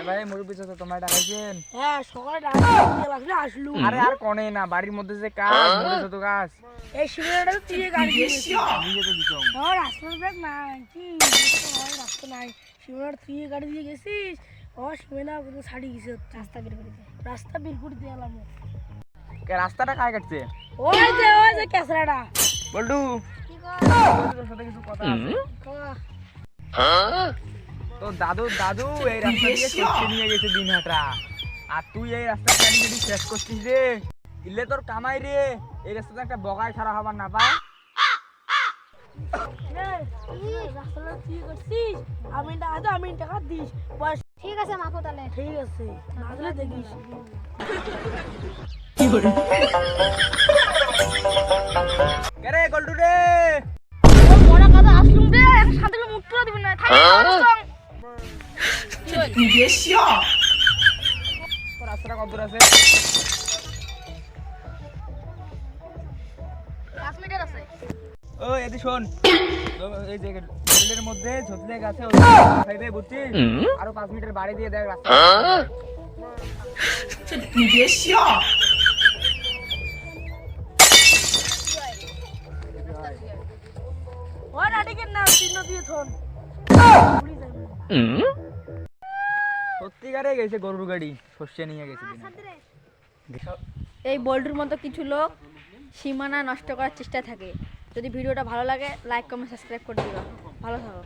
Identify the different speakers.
Speaker 1: এবার মুরব্বী তো তোমার ডাকাইছেন?
Speaker 2: হ্যাঁ সকালে আসলে।
Speaker 1: আরে আর কনে না বাড়ির মধ্যে যে কাজ
Speaker 2: এই শিবিরটা তো তুই গাড়ি দিয়েছিস
Speaker 1: নিজে তো দিছ
Speaker 2: আমার রাস্তার ব্যাগ নাই কি রাস্তা নাই। শিবির তুই গাড়ি দিয়ে গেছিস? ও ছাড়ি গেছে। রাস্তা বের করে রাস্তা বের করে দিয়ে এলাম
Speaker 1: রাস্তাটা কায় কাটছে?
Speaker 2: ওই যে ওই যে ক্যাসরাটা।
Speaker 1: বল্টু।
Speaker 2: কি কর?
Speaker 1: কিছু কথা আছে? তো দাদু দাদু এই রাস্তা দিয়ে নিয়ে গেছে দিন হাটা আর তুই এই রাস্তা গাড়ি যদি শেষ করছিস রে ইলে তোর কামাই রে। এই রাস্তাতে একটা বগায় ছাড়া হবার না
Speaker 2: তুই আমি টাকা আমি টাকা দিস বস
Speaker 3: ঠিক আছে মাপো তাহলে।
Speaker 2: ঠিক আছে না দেখিস।
Speaker 1: কেরে গল্টু রে?
Speaker 2: বড় কথা আসলুম রে শান্তি মুখ তুলে দিবি না। পাঁচ মিটার আছে
Speaker 1: ও এদি শোন। এই যে রেলের মধ্যে ঝোতলে গাছে সাইডে বুঝছিস? আরও পাঁচ মিটার বাড়ি দিয়ে দেখ রাস্তা।
Speaker 2: ও নাটিকের নাম চিহ্ন দিয়ে থন।
Speaker 1: সত্যিকারে গেছে গরুর গাড়ি শস্য নিয়ে গেছে
Speaker 3: এই বল্টুর মতো কিছু লোক সীমানা নষ্ট করার চেষ্টা থাকে। যদি ভিডিওটা ভালো লাগে লাইক কমেন্ট সাবস্ক্রাইব করে দিবা। ভালো থাকো।